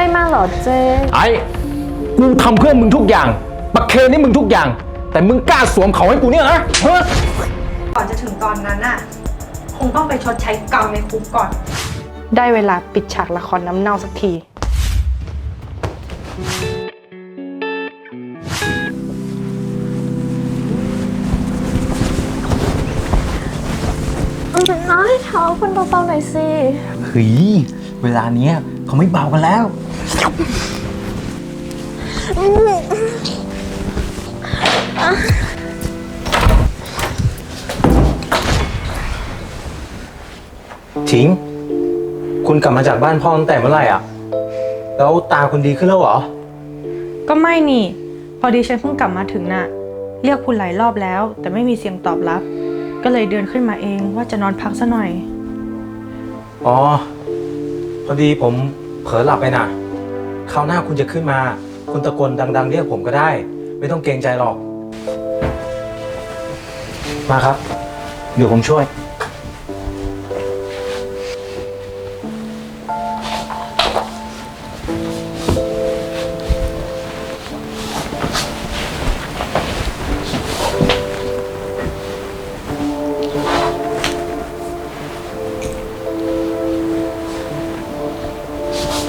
รมาเหรอเจ๊ไอ้กูทำเพื่อมึงทุกอย่างบักเคนนี่มึงทุกอย่าง แต่มึงกล้าสวมเขาให้กูเนี่ยนะฮะก่อนจะถึงตอนนั้นน่ะ คงต้องไปชดใช้กรรมในคุกก่อน ได้เวลาปิดฉากละครน้ำเน่าสักทีน้อยเท้าคนเบาๆหน่อยสิ เฮ้ยเวลาเนี้ยเขาไม่เบากันแล้ว ถิง คุณกลับมาจากบ้านพ่อตั้งแต่เมื่อไหร่อะ แล้วตาคุณดีขึ้นแล้วเหรอ ก็ไม่นี่ พอดีฉันเพิ่งกลับมาถึงน่ะ เรียกคุณหลายรอบแล้ว แต่ไม่มีเสียงตอบรับ ก็เลยเดินขึ้นมาเองว่าจะนอนพักซะหน่อย อ๋อ พอดีผมเผลอหลับไปน่ะ คราวหน้าคุณจะขึ้นมา คุณตะโกนดัง ๆ เรียกผมก็ได้ ไม่ต้องเกรงใจหรอก มาครับ เดี๋ยวผมช่วย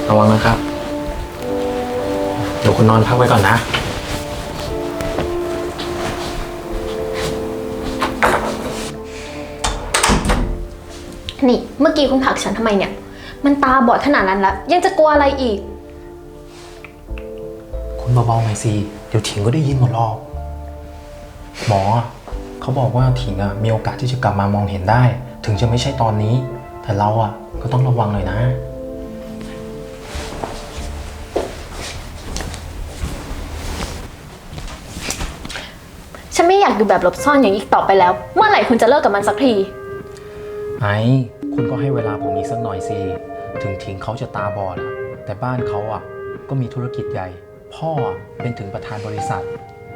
ระวังนะครับ คุณนอนพักไว้ก่อนนะ นี่ เมื่อกี้คุณผลักฉันทำไมเนี่ย มันตาบอดขนาดนั้นแล้ว ยังจะกลัวอะไรอีก คุณเบาๆหน่อยสิ เดี๋ยวถิงก็ได้ยินหมดหรอกหมอ เขาบอกว่าถิงอะมีโอกาสที่จะกลับมามองเห็นได้ ถึงจะไม่ใช่ตอนนี้ แต่เราอะก็ต้องระวังหน่อยนะ อยู่แบบหลบซ่อนอย่างนี้อีกต่อไปแล้ว เมื่อไหร่คุณจะเลิกกับมันสักที ไอ้คุณก็ให้เวลาผมอีกสักหน่อยสิ ถึงถิงเขาจะตาบอดอะแต่บ้านเขาอะก็มีธุรกิจใหญ่ พ่ออะเป็นถึงประธานบริษัท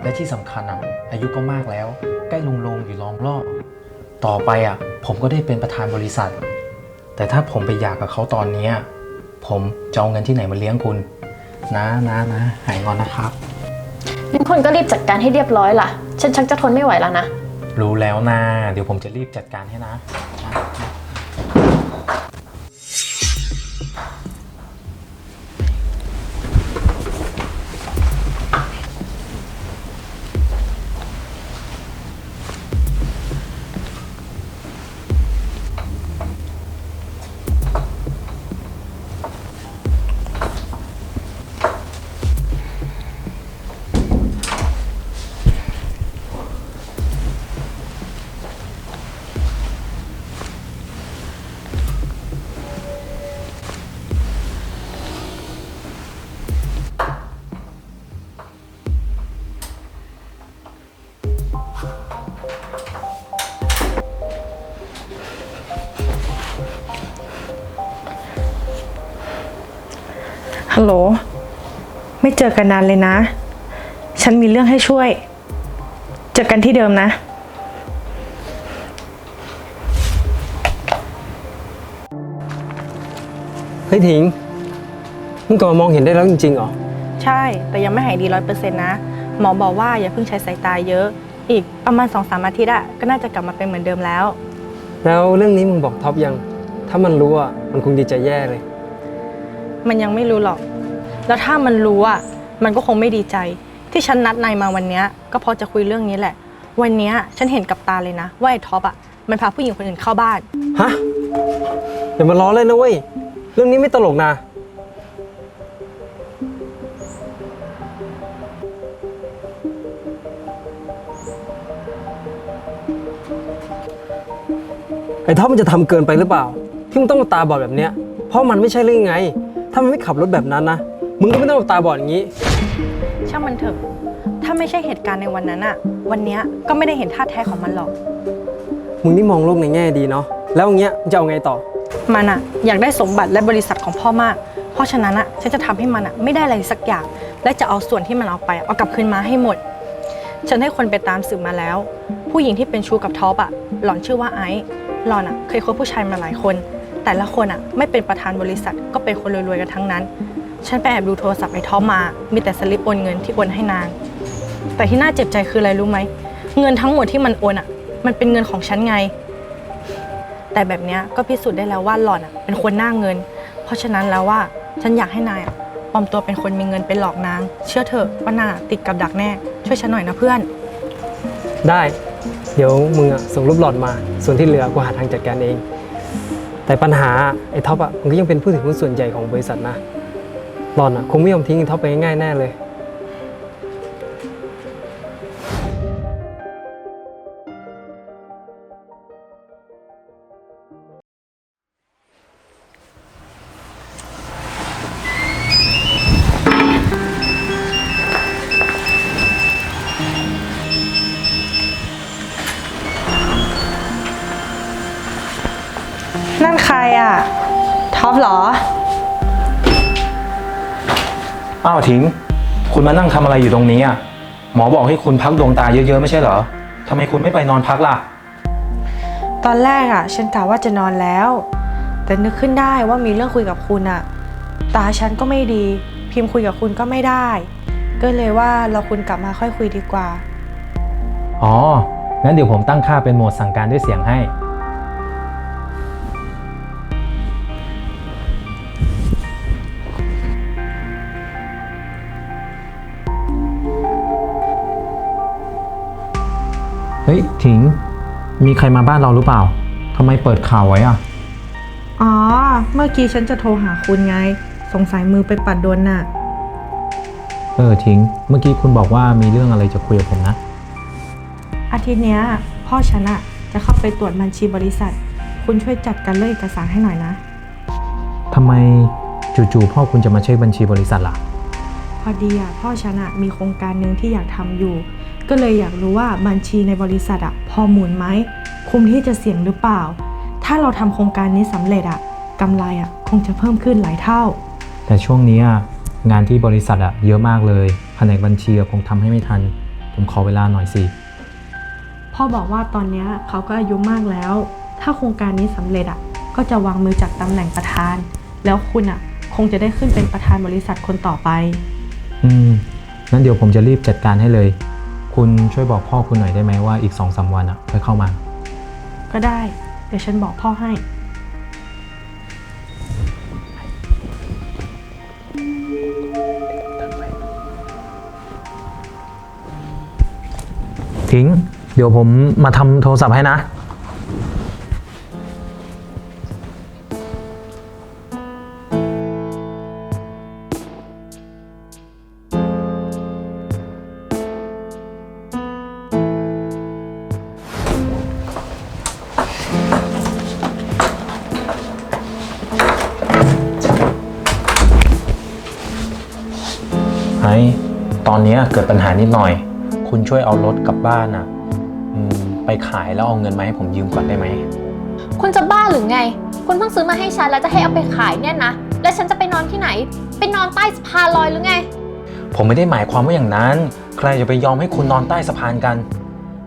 และที่สำคัญอะอายุก็มากแล้ว ใกล้ลงลงอยู่รองรอบ ต่อไปอะผมก็ได้เป็นประธานบริษัท แต่ถ้าผมไปหย่ากับเขาตอนเนี้ยผมจะเอาเงินที่ไหนมาเลี้ยงคุณ นะนะนะหายงอนนะครับ งั้นคุณก็รีบจัดการให้เรียบร้อยล่ะ ฉันชักจะทนไม่ไหวแล้วนะ รู้แล้วนะเดี๋ยวผมจะรีบจัดการให้นะ โหล ไม่เจอกันนานเลยนะ ฉันมีเรื่องให้ช่วย เจอกันที่เดิมนะ เฮ้ยถิงมึงกลับมามองเห็นได้แล้วจริงๆเหรอ ใช่ แต่ยังไม่หายดีร้อยเปอร์เซ็นต์นะ หมอบอกว่าอย่าเพิ่งใช้สายตาเยอะ อีกประมาณสองสามอาทิตย์อะก็น่าจะกลับมาเป็นเหมือนเดิมแล้ว แล้วเรื่องนี้มึงบอกท็อปยัง ถ้ามันรู้อะ มันคงดีใจแย่เลย มันยังไม่รู้หรอก แล้วถ้ามันรู้อะมันก็คงไม่ดีใจ ที่ฉันนัดนายมาวันเนี้ยก็เพราะจะคุยเรื่องนี้แหละ วันเนี้ยฉันเห็นกับตาเลยนะว่าไอ้ท็อปอะมันพาผู้หญิงคนอื่นเข้าบ้าน ฮะอย่ามาล้อเล่นนะเว้ย เรื่องนี้ไม่ตลกนะ ไอ้ท็อปมันจะทำเกินไปหรือเปล่า ที่มึงต้องมาตาบอดแบบเนี้ยเพราะมันไม่ใช่เรื่องไง ถ้ามันไม่ขับรถแบบนั้นนะ มึงก็ไม่ต้องมาตาบอดอย่างนี้ ช่างมันเถอะ ถ้าไม่ใช่เหตุการณ์ในวันนั้นอะวันเนี้ยก็ไม่ได้เห็นท่าแท้ของมันหรอก มึงนี่มองโลกในแง่ดีเนาะ แล้วอย่างเงี้ยมึงจะเอาไงต่อ มันอะอยากได้สมบัติและบริษัทของพ่อมาก เพราะฉะนั้นอะฉันจะทำให้มันอะไม่ได้อะไรสักอย่าง และจะเอาส่วนที่มันเอาไปอะเอากลับคืนมาให้หมด ฉันให้คนไปตามสืบมาแล้ว ผู้หญิงที่เป็นชู้กับท็อปอะหล่อนชื่อว่าไอซ์หล่อนอะเคยคบผู้ชายมาหลายคน แต่ละคนอะไม่เป็นประธานบริษัทก็เป็นคนรวยๆกันทั้งนั้น ฉันไปแอบดูโทรศัพท์ไอ้ท็อปมา มีแต่สลิปโอนเงินที่โอนให้นาง แต่ที่น่าเจ็บใจคืออะไรรู้ไหม เงินทั้งหมดที่มันโอนอะ มันเป็นเงินของฉันไง แต่แบบเนี้ยก็พิสูจน์ได้แล้วว่าหล่อนอะเป็นคนหน้าเงิน เพราะฉะนั้นแล้วว่าฉันอยากให้นายอะปลอมตัวเป็นคนมีเงินไปหลอกนาง เชื่อเถอะว่านางอะติดกับดักแน่ ช่วยฉันหน่อยนะเพื่อน ได้ เดี๋ยวมึงอะส่งรูปหลอดมา ส่วนที่เหลือกูหาทางจัดการเอง แต่ปัญหาไอ้ท็อปอะมันก็ยังเป็นผู้ถือหุ้นส่วนใหญ่ของบริษัทนะหลอนอะคงไม่ยอมทิ้งไอ้ท็อปไปง่ายๆแน่เลย อ้าวถิง คุณมานั่งทำอะไรอยู่ตรงนี้อะหมอบอกให้คุณพักดวงตาเยอะๆไม่ใช่เหรอทำไมคุณไม่ไปนอนพักล่ะ ตอนแรกอะ ฉันกะว่าจะนอนแล้ว แต่นึกขึ้นได้ว่ามีเรื่องคุยกับคุณอะ ตาฉันก็ไม่ดี พิมพ์คุยกับคุณก็ไม่ได้ ก็เลยว่าเราคุณกลับมาค่อยคุยดีกว่า อ๋อ งั้นเดี๋ยวผมตั้งค่าเป็นโหมดสั่งการด้วยเสียงให้ ยถิง มีใครมาบ้านเราหรือเปล่าทำไมเปิดข่าวไว้อะอ๋อ เมื่อกี้ฉันจะโทรหาคุณไง สงสัยมือไปปัดโดนน่ะ เออถิง เมื่อกี้คุณบอกว่ามีเรื่องอะไรจะคุยกับผมนะ อาทิตย์เนี้ยพ่อฉันอะจะเข้าไปตรวจบัญชีบริษัท คุณช่วยจัดการเรื่องเอกสารให้หน่อยนะ ทำไมจู่ๆพ่อคุณจะมาเช็คบัญชีบริษัทล่ะ พอดีอะพ่อฉันอะมีโครงการหนึ่งที่อยากทำอยู่ ก็เลยอยากรู้ว่าบัญชีในบริษัทอะพอหมุนไหมคุ้มที่จะเสี่ยงหรือเปล่า ถ้าเราทำโครงการนี้สำเร็จอะกำไรอะคงจะเพิ่มขึ้นหลายเท่า แต่ช่วงนี้อะงานที่บริษัทอะเยอะมากเลยแผนกบัญชีอะคงทำให้ไม่ทัน ผมขอเวลาหน่อยสิ พ่อบอกว่าตอนเนี้ยเขาก็อายุมากแล้ว ถ้าโครงการนี้สำเร็จอะก็จะวางมือจากตำแหน่งประธาน แล้วคุณอะคงจะได้ขึ้นเป็นประธานบริษัทคนต่อไป อืม งั้นเดี๋ยวผมจะรีบจัดการให้เลย คุณช่วยบอกพ่อคุณหน่อยได้ไหมว่าอีกสองสาวันอะค่อยเข้ามา ก็ได้ เดี๋ยวฉันบอกพ่อให้ ทิ้ง เดี๋ยวผมมาทำโทรศัพท์ให้นะ เนี้ยเกิดปัญหานิดหน่อย คุณช่วยเอารถกลับบ้านอะอืมไปขายแล้วเอาเงินมาให้ผมยืมก่อนได้ไหม คุณจะบ้าหรือไง คุณเพิ่งซื้อมาให้ฉันแล้วจะให้เอาไปขายเนี่ยนะ แล้วฉันจะไปนอนที่ไหน ไปนอนใต้สะพานลอยหรือไง ผมไม่ได้หมายความว่าอย่างนั้น ใครจะไปยอมให้คุณนอนใต้สะพานกัน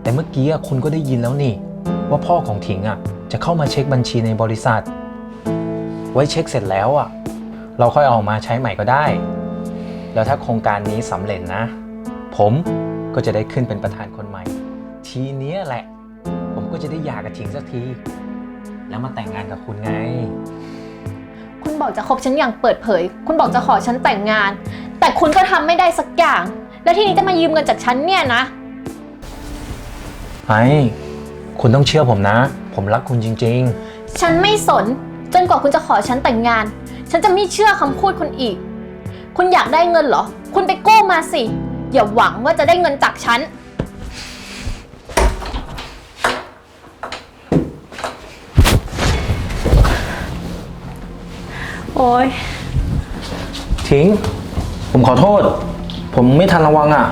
แต่เมื่อกี้อะคุณก็ได้ยินแล้วนี่ ว่าพ่อของถิงอะจะเข้ามาเช็คบัญชีในบริษัท ไว้เช็คเสร็จแล้วอะเราค่อยเอามาใช้ใหม่ก็ได้ แล้วถ้าโครงการนี้สำเร็จนะ ผมก็จะได้ขึ้นเป็นประธานคนใหม่ ทีเนี้ยแหละ ผมก็จะได้หย่ากับถิงสักที แล้วมาแต่งงานกับคุณไง คุณบอกจะคบฉันอย่างเปิดเผย คุณบอกจะขอฉันแต่งงาน แต่คุณก็ทำไม่ได้สักอย่าง แล้วทีนี้จะมายืมเงินจากฉันเนี่ยนะ ไอ้ คุณต้องเชื่อผมนะ ผมรักคุณจริง ฉันไม่สน จนกว่าคุณจะขอฉันแต่งงาน ฉันจะไม่เชื่อคำพูดคุณอีก คุณอยากได้เงินเหรอ คุณไปกู้มาสิ อย่าหวังว่าจะได้เงินจากฉัน โอ้ยๆทิ้ง ผมขอโทษ ผมไม่ทันระวังอะ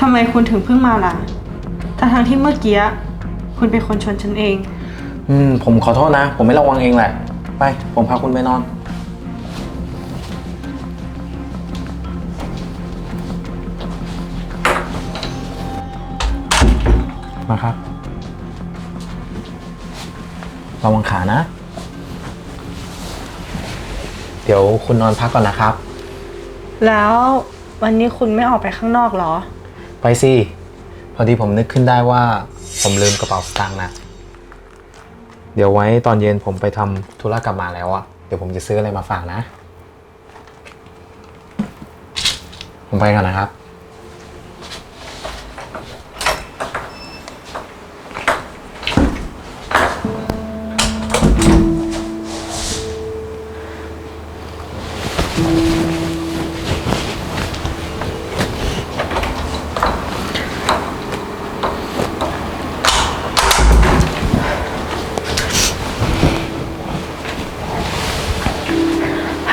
ทำไมคุณถึงเพิ่งมาล่ะทั้งทางๆที่เมื่อกี้คุณเป็นคนชนฉันเอง อืม ผมขอโทษนะ ผมไม่ระวังเองแหละ ไป ผมพาคุณไปนอน มาครับระวังขานะ เดี๋ยวคุณนอนพักก่อนนะครับ แล้ววันนี้คุณไม่ออกไปข้างนอกเหรอ ไปสิ พอดีผมนึกขึ้นได้ว่า ผมลืมกระเป๋าสตางค์นะ เดี๋ยวไว้ตอนเย็นผมไปทำธุระกลับมาแล้วอะเดี๋ยวผมจะซื้ออะไรมาฝากนะ ผมไปก่อนนะครับ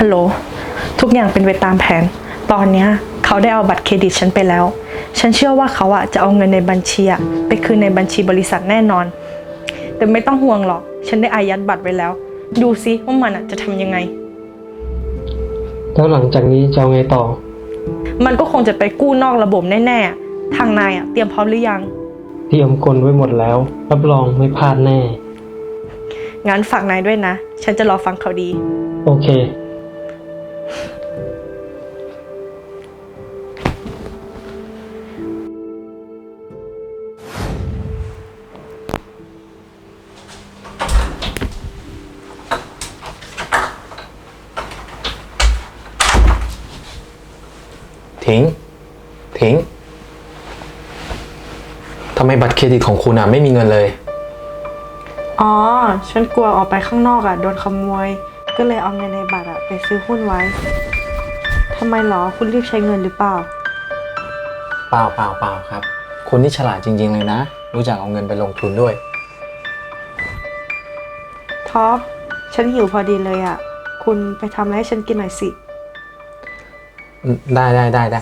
ฮัลโหล ทุกอย่างเป็นไปตามแผน ตอนเนี้ยเขาได้เอาบัตรเครดิตฉันไปแล้ว ฉันเชื่อว่าเขาอะจะเอาเงินในบัญชีอะไปคืนในบัญชีบริษัทแน่นอน แต่ไม่ต้องห่วงหรอก ฉันได้อายัดบัตรไว้แล้ว ดูซิว่ามันอะจะทำยังไง แล้วหลังจากนี้จะเอาไงต่อ มันก็คงจะไปกู้นอกระบบแน่ๆ ทางนายอะเตรียมพร้อมหรือยัง เตรียมกลไว้หมดแล้ว รับรองไม่พลาดแน่ งั้นฝากนายด้วยนะ ฉันจะรอฟังเขาวดี โอเค ทิ้ง ทิ้งทำไมบัตรเครดิตของคุณอะไม่มีเงินเลย อ๋อ ฉันกลัวออกไปข้างนอกอะโดนขโมย ก็เลยเอาเงินในบัตรอะไปซื้อหุ้นไว้ ทำไมหรอ คุณรีบใช้เงินหรือเปล่า เปล่าเปล่าเปล่าครับคุณนี่ฉลาดจริง ๆ เลยนะ รู้จักเอาเงินไปลงทุนด้วย ท็อป ฉันหิวพอดีเลยอะ คุณไปทำอะไรให้ฉันกินหน่อยสิ ได้ได้ได้ได้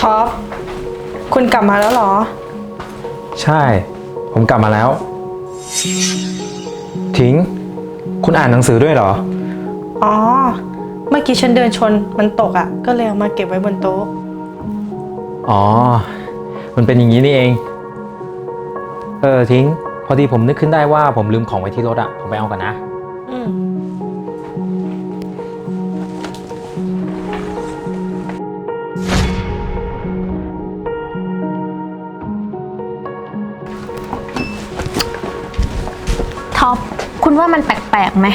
ท็อป คุณกลับมาแล้วเหรอ ใช่ ผมกลับมาแล้ว ทิ้ง คุณอ่านหนังสือด้วยเหรอ อ๋อ เมื่อกี้ฉันเดินชนมันตกอะก็เลยเอามาเก็บไว้บนโต๊ะ อ๋อ มันเป็นอย่างนี้นี่เอง เออทิ้ง พอดีผมนึกขึ้นได้ว่าผมลืมของไว้ที่รถอะผมไปเอากันนะ อืม ท็อป คุณว่ามันแปลกๆไหม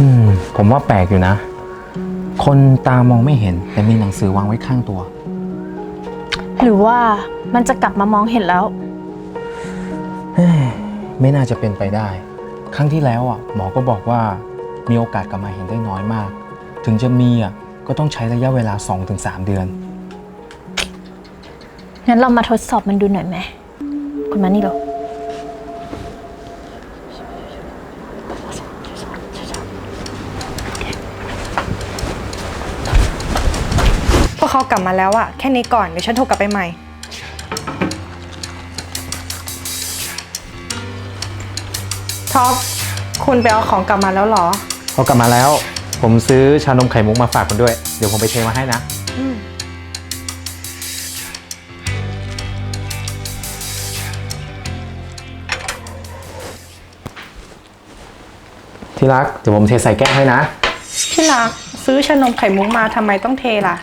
อืม ผมว่าแปลกอยู่นะ คนตามองไม่เห็น แต่มีหนังสือวางไว้ข้างตัว หรือว่ามันจะกลับมามองเห็นแล้วไม่น่าจะเป็นไปได้ ครั้งที่แล้วอะหมอก็บอกว่ามีโอกาสกลับมาเห็นได้น้อยมาก ถึงจะมีอะก็ต้องใช้ระยะเวลา 2-3 เดือน งั้นเรามาทดสอบมันดูหน่อยไหม คุณมานี่เหรอ พวกเขากลับมาแล้วอะแค่นี้ก่อน เดี๋ยวฉันโทรกลับไปใหม่ ท็อป คุณไปเอาของกลับมาแล้วเหรอพอกลับมาแล้ว ผมซื้อชานมไข่มุกมาฝากคุณด้วย เดี๋ยวผมไปเทมาให้นะ อืม ที่รัก เดี๋ยวผมเทใส่แก้วให้นะ ที่รักซื้อชานมไข่มุกมาทำไมต้องเทล่ะ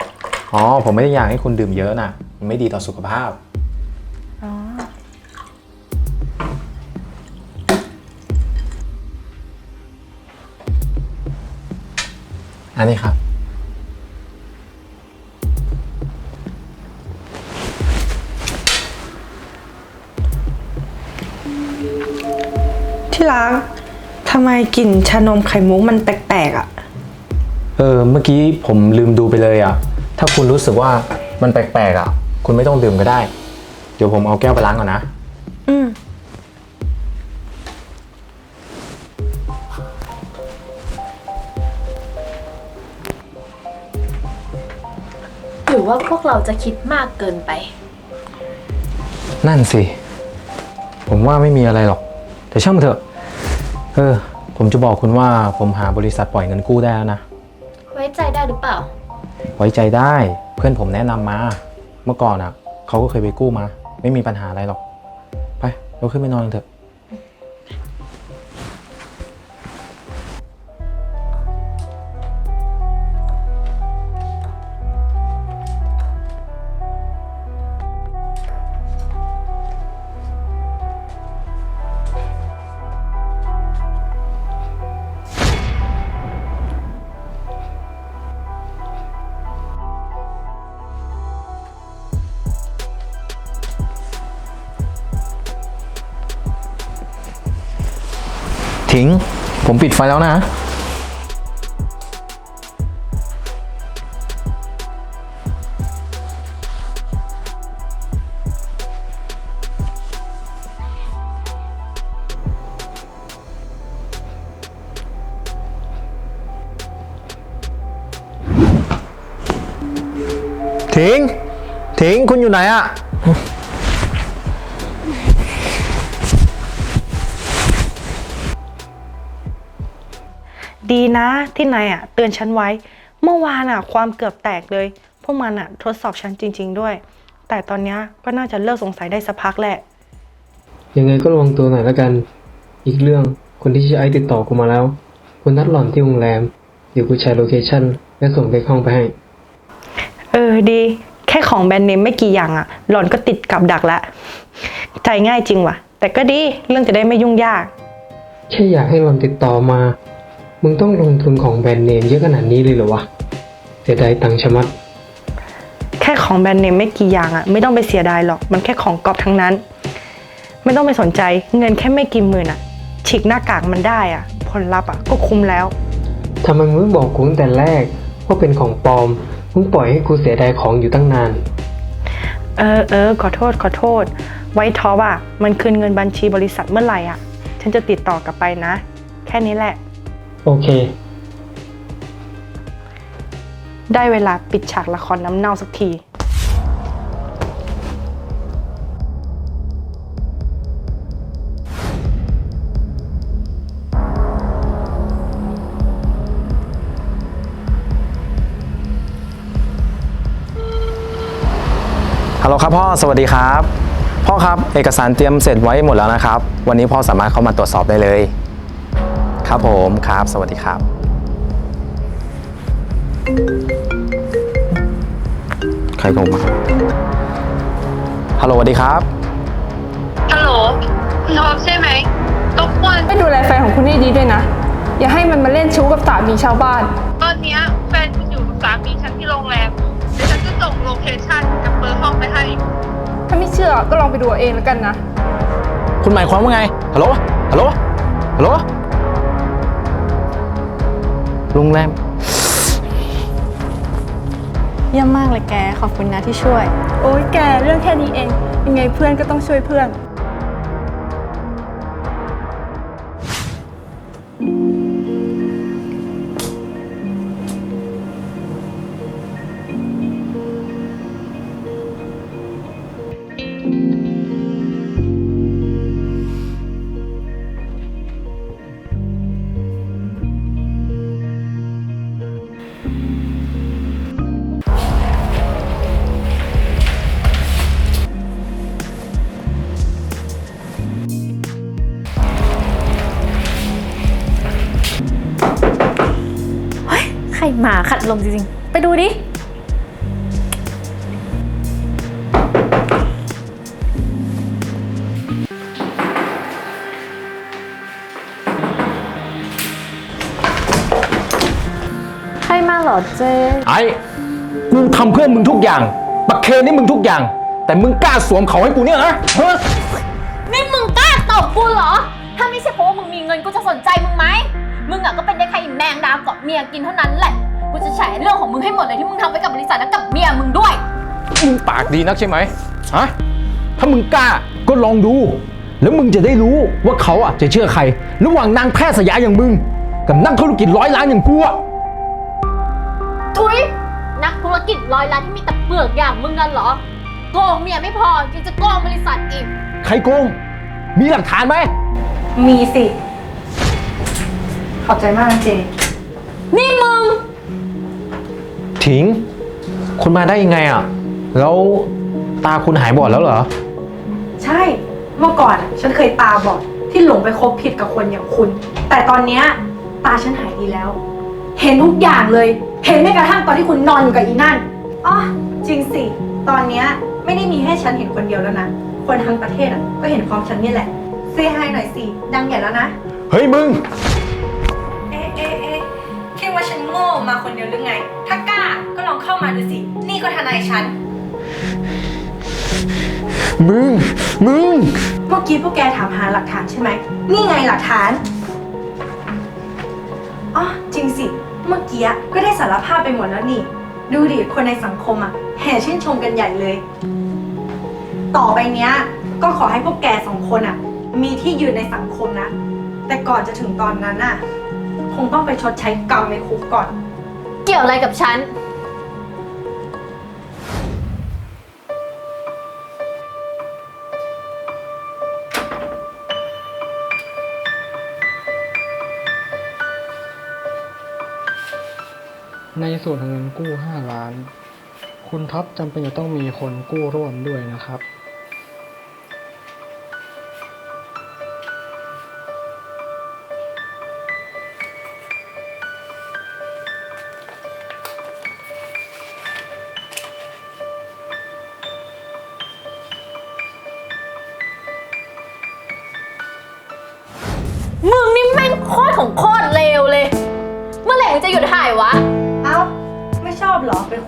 อ๋อ ผมไม่ได้อยากให้คุณดื่มเยอะนะมันไม่ดีต่อสุขภาพ อ๋อ อันนี้ครับ ที่รักทำไมกลิ่นชานมไข่มุกมันแปลกๆอะเออ เมื่อกี้ผมลืมดูไปเลยอะ ถ้าคุณรู้สึกว่ามันแปลกๆอะ คุณไม่ต้องดื่มก็ได้ เดี๋ยวผมเอาแก้วไปล้างก่อนนะ อืม หรือว่าพวกเราจะคิดมากเกินไป นั่นสิ ผมว่าไม่มีอะไรหรอก แต่ช่างมันเถอะ เออ ผมจะบอกคุณว่าผมหาบริษัทปล่อยเงินกู้ได้แล้วนะ ไว้ใจได้หรือเปล่า ไว้ใจได้เพื่อนผมแนะนำมา เมื่อก่อนอะเขาก็เคยไปกู้มา ไม่มีปัญหาอะไรหรอก ไปเราขึ้นไปนอนเถอะ ฟแล้วนะ ทิ้ง ทิ้ง คุณอยู่ไหนอะ ดีนะที่นายอะเตือนฉันไว้ เมื่อวานอะความเกือบแตกเลย พวกมันอะทดสอบฉันจริง ๆ ด้วย แต่ตอนเนี้ยก็น่าจะเลิกสงสัยได้สักพักแหละ ยังไงก็ระวังตัวหน่อยแล้วกัน อีกเรื่องคนที่ชื่อไอซ์ติดต่อกูมาแล้วกูนัดหล่อนที่โรงแรม เดี๋ยวกูแชร์โลเคชั่นและส่งเลขห้องไปให้ เออดี แค่ของแบรนด์เนมไม่กี่อย่างอะ หล่อนก็ติดกับดักละใจง่ายจริงว่ะ แต่ก็ดีเรื่องจะได้ไม่ยุ่งยาก แค่อยากให้หล่อนติดต่อมา มึงต้องลงทุนของแบรนด์เนมเยอะขนาดนี้เลยเหรอวะ เสียดายตังค์ชะมัด แค่ของแบรนด์เนมไม่กี่อย่างอะไม่ต้องไปเสียดายหรอกมันแค่ของก๊อปทั้งนั้น ไม่ต้องไปสนใจเงินแค่ไม่กี่หมื่นอะฉีกหน้ากากมันได้อะผลลัพธ์อะก็คุ้มแล้วทำไมมึงไม่บอกกูตั้งแต่แรกว่าเป็นของปลอม มึงปล่อยให้กูเสียดายของอยู่ตั้งนาน เออเออขอโทษขอโทษ ไว้ท็อปอะมันคืนเงินบัญชีบริษัทเมื่อไหร่อะฉันจะติดต่อกลับไปนะ แค่นี้แหละ โอเค ได้เวลาปิดฉากละครน้ำเน่าสักที ฮัลโหลครับพ่อ สวัสดีครับ พ่อครับ เอกสารเตรียมเสร็จไว้หมดแล้วนะครับ วันนี้พ่อสามารถเข้ามาตรวจสอบได้เลย ครับผมครับ สวัสดีครับ ใครโทรมา ฮัลโหลสวัสดีครับ ฮัลโหลคุณท็อปใช่ไหมรบกวนไม่ดูแลแฟนของคุณให้ดีด้วยนะ อย่าให้มันมาเล่นชู้กับสามีชาวบ้าน ตอนเนี้ยแฟนคุณอยู่กับสามีฉันที่โรงแรมเดี๋ยวฉันจะส่งโลเคชั่นกับเบอร์ห้องไปให้ ถ้าไม่เชื่อก็ลองไปดูเอาเองแล้วกันนะ คุณหมายความว่าไง ฮัลโหล ฮัลโหล ฮัลโหล โรงแรม เยี่ยมมากเลยแก ขอบคุณนะที่ช่วย โอ้ยแกเรื่องแค่นี้เอง ยังไงเพื่อนก็ต้องช่วยเพื่อน หมาขัดลมจริงๆ ไปดูดิ ใครมาเหรอเจ๊ไอ้กูทำเพื่อมึงทุกอย่างบักเคนี่มึงทุกอย่าง แต่มึงกล้าสวมเขาให้กูเนี่ยนะเฮ้ยนี่มึงกล้าตอบกูเหรอ ถ้าไม่ใช่เพราะว่ามึงมีเงินกูจะสนใจมึงไหม มึงอะก็เป็นได้แค่อีแมงดาเกาะเมียกินเท่านั้นแหละ กูจะแฉเรื่องของมึงให้หมดเลยที่มึงทำไว้กับบริษัทและกับเมียมึงด้วย มึงปากดีนักใช่ไหมฮะ ถ้ามึงกล้าก็ลองดู แล้วมึงจะได้รู้ว่าเขาอะจะเชื่อใคร ระหว่างนางแพทย์สยาอย่างมึง กับนักธุรกิจร้อยล้านอย่างกูอะทุยนักธุรกิจร้อยล้านที่มีแต่เปลือกอย่างมึงกันเหรอ โกงเมียไม่พอยังจะโกงบริษัทอีก ใครโกง มีหลักฐานไหม มีสิ ขอบใจมากนะเจ นี่มึง ถิง คุณมาได้ยังไงอะ แล้วตาคุณหายบอดแล้วเหรอ ใช่ เมื่อก่อนอะฉันเคยตาบอดที่หลงไปคบผิดกับคนอย่างคุณ แต่ตอนเนี้ยตาฉันหายดีแล้ว เห็นทุกอย่างเลย เห็นแม้กระทั่งตอนที่คุณนอนอยู่กับอีนั่นอ๋อจริงสิ ตอนเนี้ยไม่ได้มีแค่ฉันเห็นคนเดียวแล้วนะ คนทั้งประเทศอะก็เห็นพร้อมฉันนี่แหละเซฮายหน่อยสิ ดังใหญ่แล้วนะ เฮ้ยมึง ว่าฉันโง่มาคนเดียวหรือไง ถ้ากล้าก็ลองเข้ามาดูสิ นี่ก็ทนายฉัน มึง มึง เมื่อกี้พวกแกถามหาหลักฐานใช่ไหม นี่ไงหลักฐาน อ๋อจริงสิ เมื่อกี้ก็ได้สารภาพไปหมดแล้วนี่ ดูดิ คนในสังคมอะแห่ชื่นชมกันใหญ่เลย ต่อไปเนี้ย ก็ขอให้พวกแกสองคนอะ มีที่ยืนในสังคมนะ แต่ก่อนจะถึงตอนนั้นน่ะค งต้องไปชดใช้กรรมในคุกก่อน เกี่ยวอะไรกับฉัน ในส่วนของเงินกู้ 5 ล้าน คุณท็อปจำเป็นจะต้องมีคนกู้ร่วมด้วยนะครับ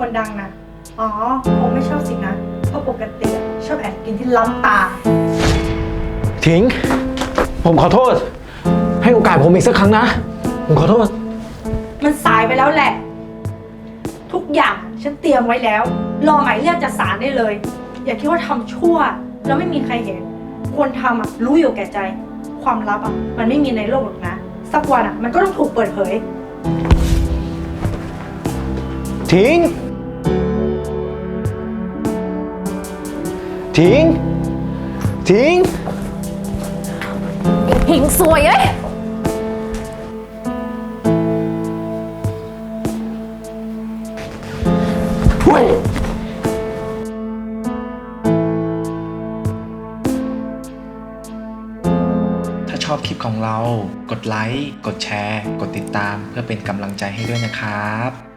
คนดังนะ อ๋อคงไม่ชอบสินะ เพราะปกติอะชอบแอบกินที่ล้ำตาถิงผมขอโทษ ให้โอกาสผมอีกสักครั้งนะ ผมขอโทษ มันสายไปแล้วแหละ ทุกอย่างฉันเตรียมไว้แล้ว รอหมายเรียกจากศาลได้เลย อย่าคิดว่าทำชั่ว แล้วไม่มีใครเห็น คนทำอะรู้อยู่แก่ใจ ความลับอะมันไม่มีในโลกหรอกนะ สักวันอะมันก็ต้องถูกเปิดเผยถิง ถิงถิงหิงสวยเอ้ย ถ้าชอบคลิปของเรา กดไลค์ กดแชร์ กดติดตาม เพื่อเป็นกำลังใจให้ด้วยนะครับ